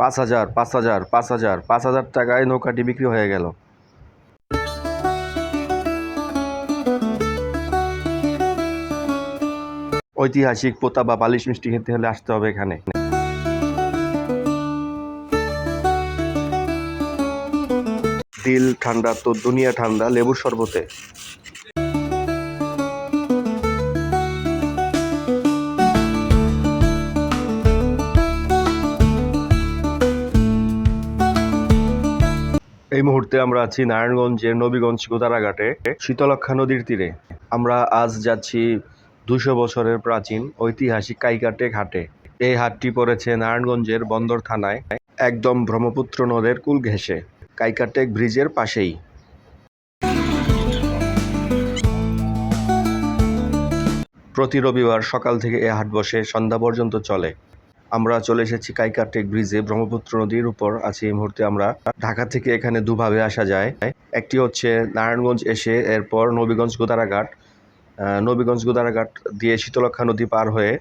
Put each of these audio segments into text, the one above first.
পাঁচ হাজার পাঁচ হাজার পাঁচ হাজার পাঁচ হাজার টাকায় নৌকাটি বিক্রি হয়ে গেল। ঐতিহাসিক পোতা বা বালিশ মিষ্টি খেতে হলে আসতে হবে এখানে। দিল ঠান্ডা তো দুনিয়া ঠান্ডা, লেবুর শরবতে। এই মুহূর্তে আমরা আছি নারায়ণগঞ্জের নবীগঞ্জ গোদারাঘাটে শীতলক্ষা নদীর তীরে। আমরা আজ যাচ্ছি দুশো বছরের প্রাচীন ঐতিহাসিক কাইকাটে ঘাটে। এই হাটটি পড়েছে নারায়ণগঞ্জের বন্দর থানায়, একদম ব্রহ্মপুত্র নদের কুল ঘেঁষে কাইকাটেক ব্রিজের পাশেই। প্রতি রবিবার সকাল থেকে এ হাট বসে, সন্ধ্যা পর্যন্ত চলে। আমরা চলে এসেছি কাইকাটেক ব্রিজে, ব্রহ্মপুত্র নদীর উপর। আছি এই মুহূর্তে আমরা ঢাকা থেকে এখানে দুভাবে আসা যায়। একটি হচ্ছে নারায়ণগঞ্জ এসে এরপর নবীগঞ্জ গোদারাঘাট। নবীগঞ্জ গোদারাঘাট দিয়ে শীতলক্ষা নদী পার হয়ে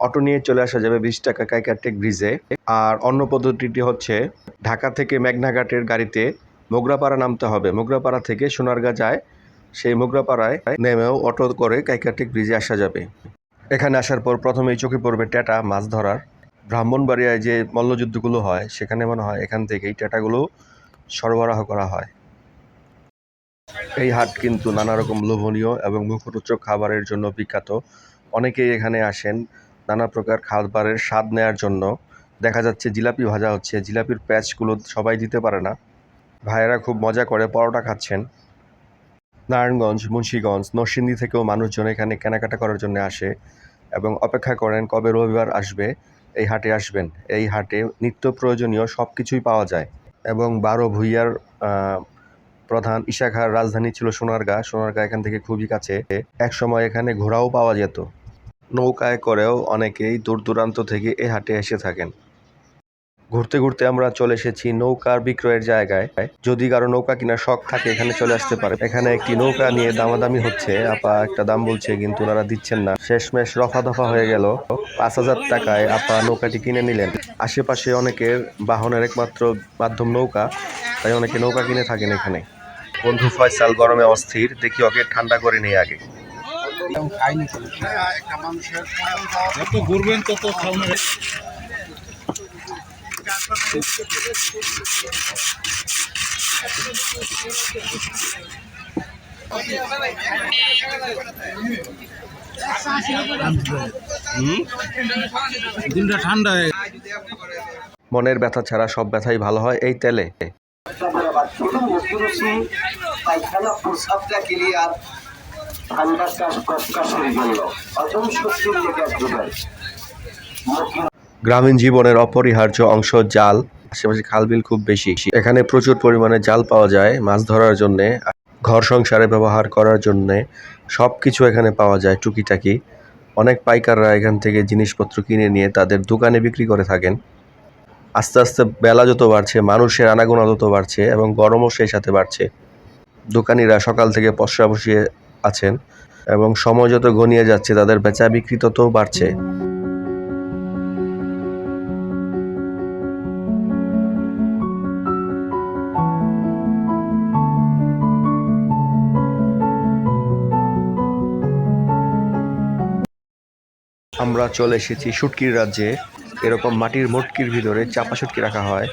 অটো নিয়ে চলে আসা যাবে বিশ টাকা কাইকাটেক ব্রিজে। আর অন্য পদ্ধতিটি হচ্ছে ঢাকা থেকে মেঘনাঘাটের গাড়িতে মোগরাপাড়া নামতে হবে। মোগরাপাড়া থেকে সোনারগাঁ যায়। সেই মোগরাপাড়ায় নেমেও অটো করে কাইকাটেক ব্রিজে আসা যাবে। এখানে আসার পর প্রথমেই চোখে পড়বে ট্যাটা, মাছ ধরার। ব্রাহ্মণবাড়িয়ায় যে মল্লযুদ্ধগুলো হয়, সেখানে মনে হয় এখান থেকেই ট্যাটাগুলো সরবরাহ করা হয়। এই হাট কিন্তু নানা রকম লোভনীয় এবং মুখরোচক খাবারের জন্য বিখ্যাত। অনেকেই এখানে আসেন নানা প্রকার খাবারের স্বাদ নেয়ার জন্য। দেখা যাচ্ছে জিলাপি ভাজা হচ্ছে, জিলাপির প্যাচগুলো সবাই দিতে পারে না। ভাইয়েরা খুব মজা করে পরোটা খাচ্ছেন। নারায়ণগঞ্জ, মুন্সীগঞ্জ, নরসিংদী থেকেও মানুষজন এখানে কেনাকাটা করার জন্য আসে এবং অপেক্ষা করেন কবে রবিবার আসবে, এই হাটে আসবেন। এই হাটে নিত্য প্রয়োজনীয় সব কিছুই পাওয়া যায় এবং বারো ভুইয়ার প্রধান ইশাখার রাজধানী ছিল সোনারগাঁ। সোনারগাঁ এখান থেকে খুবই কাছে। এক সময় এখানে ঘোড়াও পাওয়া যেত। নৌকায় করেও অনেকেই দূর দূরান্ত থেকে এ হাটে এসে থাকেন। ঘুরতে ঘুরতে আমরা চলে এসেছি নৌকার বিক্রয়ের জায়গায়। যদি কারও নৌকা কেনার শখ থাকে এখানে চলে আসতে পারে। এখানে একটি নৌকা নিয়ে দামাদামি হচ্ছে। আপা একটা দাম বলছে কিন্তু ওনারা দিচ্ছেন না। শেষমেশ রফা দফা হয়ে গেল। পাঁচ হাজার টাকায় আপা নৌকাটি কিনে নিলেন। আশেপাশে অনেকের বাহনের একমাত্র মাধ্যম নৌকা তাই অনেকে নৌকা কিনে থাকেন এখানে। বন্ধু ফয়সাল গরমে অস্থির দেখি ওকে ঠান্ডা করে নেই আগে। যত ঘুরবেন তত দিনটা ঠান্ডা হয়ে মনের ব্যথা ছাড়া সব ব্যথাই ভালো হয় এই তেলে। পায়খানা ক্লিয়ার ঠান্ডা জন্য অজম শক্তির লেগে গ্রামীণ জীবনের অপরিহার্য অংশ জাল, আশেপাশে খালবিল খুব বেশি। এখানে প্রচুর পরিমাণে জাল পাওয়া যায় মাছ ধরার জন্যে ঘর সংসারে ব্যবহার করার জন্যে সব কিছু এখানে পাওয়া যায় টুকিটাকি। অনেক পাইকাররা এখান থেকে জিনিসপত্র কিনে নিয়ে তাদের দোকানে বিক্রি করে থাকেন। আস্তে আস্তে বেলা যত বাড়ছে, মানুষের আনাগোনা তত বাড়ছে এবং গরমও সেই সাথে বাড়ছে। দোকানিরা সকাল থেকে পশরা বসিয়ে আছেন এবং সময় যত ঘনিয়ে যাচ্ছে, তাদের বেচা বিক্রি ততও বাড়ছে। আমরা চলে এসেছি শুটকির রাজ্যে। এরকম মাটির মটকির ভিতরে চাপা শুটকি রাখা হয়।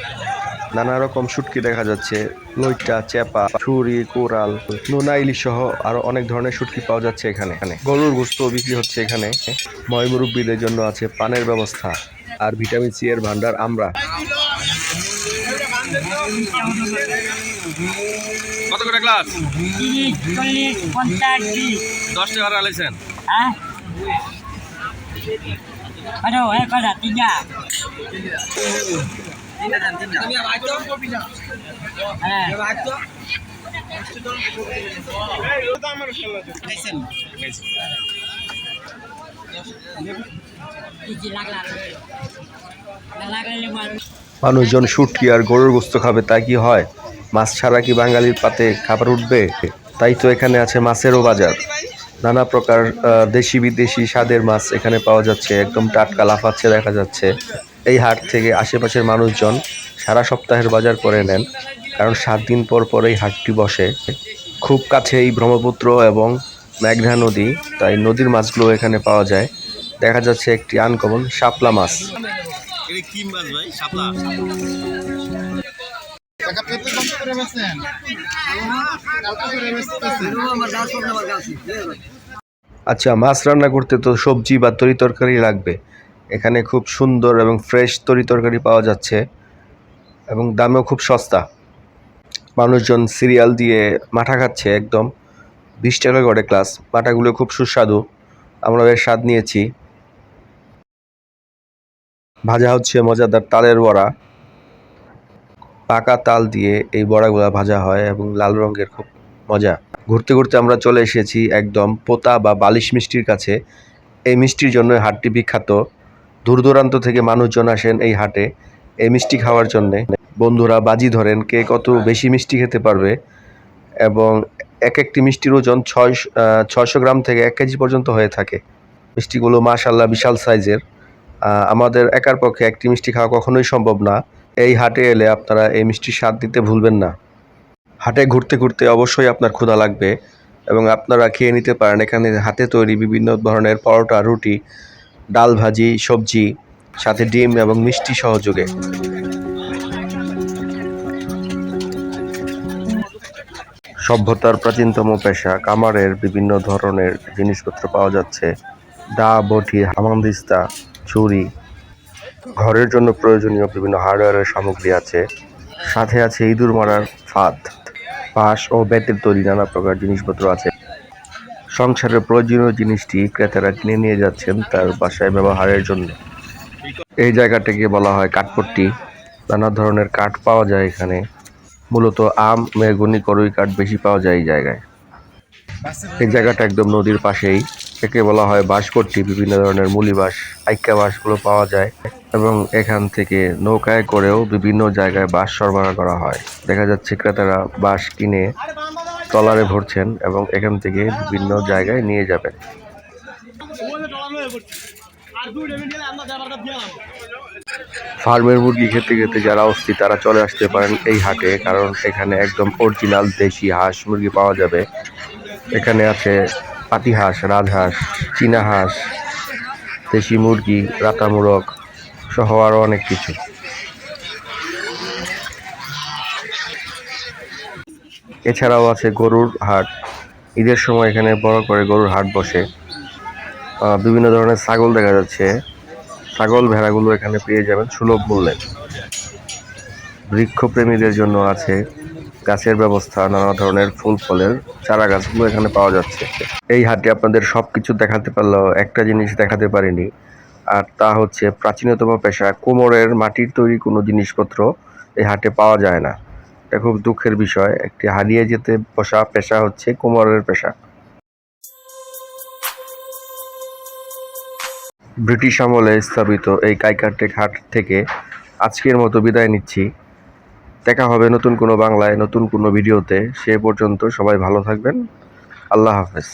নানা রকম শুটকি দেখা যাচ্ছে। লইটা চেপা ছুরি কোরাল নোনা ইলিশ সহ আরও অনেক ধরনের শুটকি পাওয়া যাচ্ছে এখানে। এখানে গরুর গোস্ত বিক্রি হচ্ছে এখানে। ময় মুরব্বীদের জন্য আছে পানের ব্যবস্থা আর ভিটামিন সি এর ভান্ডার আমরা। কত করে ক্লাস? পঞ্চাশ তিনটা হ্যাঁ কিছু লাগলা লাগলে মার মানুষজন শুটকি আর গরুর গোস্ত খাবে তা কি হয়? মাছ ছাড়া কি বাঙালির পাতে খাবার উঠবে? তাই তো এখানে আছে মাছেরও বাজার। নানা প্রকার দেশি বিদেশি স্বাদের মাছ এখানে পাওয়া যাচ্ছে, একদম টাটকা লাফাচ্ছে দেখা যাচ্ছে। এই হাট থেকে আশেপাশের মানুষজন সারা সপ্তাহের বাজার করে নেন, কারণ সাত দিন পর পর এই হাটটি বসে। খুব কাছেই ব্রহ্মপুত্র এবং মেঘনা নদী, তাই নদীর মাছগুলো এখানে পাওয়া যায়। দেখা যাচ্ছে একটি আনকমন শাপলা মাছ। কি মাছ ভাই? শাপলা? আচ্ছা মাছ রান্না করতে তো সবজি বা তরি তরকারি লাগবে। এখানে খুব সুন্দর এবং ফ্রেশ তরি তরকারি পাওয়া যাচ্ছে এবং দামেও খুব সস্তা। মানুষজন সিরিয়াল দিয়ে মাঠা খাচ্ছে একদম। বিশ টাকা করে ক্লাস মাঠাগুলো খুব সুস্বাদু। আমরা বেশ স্বাদ নিয়েছি। ভাজা হচ্ছে মজাদার তালের বড়া। পাকা তাল দিয়ে এই বড়াগুলা ভাজা হয় এবং লাল রঙের খুব মজা। ঘুরতে ঘুরতে আমরা চলে এসেছি একদম পোতা বা বালিশ মিষ্টির কাছে। এই মিষ্টির জন্য হাটটি বিখ্যাত। দূর দূরান্ত থেকে মানুষজন আসেন এই হাটে এই মিষ্টি খাওয়ার জন্যে। বন্ধুরা বাজি ধরেন কে কত বেশি মিষ্টি খেতে পারবে এবং এক একটি মিষ্টির ওজন ছয় ছয়শো গ্রাম থেকে এক কেজি পর্যন্ত হয়ে থাকে। মিষ্টিগুলো মাশাল্লাহ বিশাল সাইজের। আমাদের একার পক্ষে একটি মিষ্টি খাওয়া কখনোই সম্ভব না। এই হাটে এলে আপনারা এই মিষ্টির স্বাদ দিতে ভুলবেন না। হাটে ঘুরতে ঘুরতে অবশ্যই আপনার ক্ষুধা লাগবে এবং আপনারা খেয়ে নিতে পারেন। এখানে হাতে তৈরি বিভিন্ন ধরনের পরোটা, রুটি, ডাল ভাজি, সবজি, সাথে ডিম এবং মিষ্টি সহযোগে। সভ্যতার প্রাচীনতম পেশা কামারের বিভিন্ন ধরনের জিনিসপত্র পাওয়া যাচ্ছে। দা, বটি হামানদিস্তা ছুরি ঘরের জন্য প্রয়োজনীয় বিভিন্ন হার্ডওয়্যারের সামগ্রী আছে। সাথে আছে ইঁদুর মারার ফাঁদ, বাঁশ ও বেতের তৈরি নানা প্রকার জিনিসপত্র আছে। সংসারের প্রয়োজনীয় জিনিসটি ক্রেতারা কিনে নিয়ে যাচ্ছেন তার বাসায় ব্যবহারের জন্য। এই জায়গাটাকে বলা হয় কাঠপট্টি। নানা ধরনের কাঠ পাওয়া যায় এখানে। মূলত আম, মেহগুনি করই কাঠ বেশি পাওয়া যায় এই জায়গায়। এই জায়গাটা একদম নদীর পাশেই। একে বলা হয় বাঁশপট্টি বিভিন্ন ধরনের মুলি বাঁশ বাঁশগুলো পাওয়া যায় এবং এখান থেকে নৌকায় করেও বিভিন্ন জায়গায় বাঁশ সরবরাহ করা হয়। দেখা যাচ্ছে ক্রেতারা বাঁশ কিনে ট্রলারে ভরছেন এবং এখান থেকে বিভিন্ন জায়গায় নিয়ে যাবেন। ফার্মের মুরগি খেতে খেতে যারা অস্থি তারা চলে আসতে পারেন এই হাটে, কারণ এখানে একদম অরিজিনাল দেশি হাঁস মুরগি পাওয়া যাবে। এখানে আছে পাতি হাঁস রাজহাঁস চীনা হাঁস দেশি মুরগি রাতা মুরগ সহ আরও অনেক কিছু। এছাড়াও আছে গরুর হাট। ঈদের সময় এখানে বড় করে গরুর হাট বসে। বিভিন্ন ধরনের ছাগল দেখা যাচ্ছে। ছাগল ভেড়াগুলো এখানে পেয়ে যাবেন সুলভ মূল্যে। বৃক্ষপ্রেমীদের জন্য আছে গাছের ব্যবস্থা, নানা ধরনের ফুল, ফলের চারা গাছগুলো এখানে পাওয়া যাচ্ছে। এই হাটে আপনাদের সব কিছু দেখাতে পারলেও একটা জিনিস দেখাতে পারিনি, আর তা হচ্ছে প্রাচীনতম পেশা, কোমরের মাটির তৈরি কোনো জিনিসপত্র এই হাটে পাওয়া যায় না। এটা খুব দুঃখের বিষয়, একটি হারিয়ে যেতে বসা পেশা হচ্ছে কোমরের পেশা। ব্রিটিশ আমলে স্থাপিত এই কাইকারটেক হাট থেকে আজকের মতো বিদায় নিচ্ছি। দেখা হবে নতুন কোনো বাংলায়, নতুন কোনো ভিডিওতে। সে পর্যন্ত সবাই ভালো থাকবেন। আল্লাহ হাফেজ।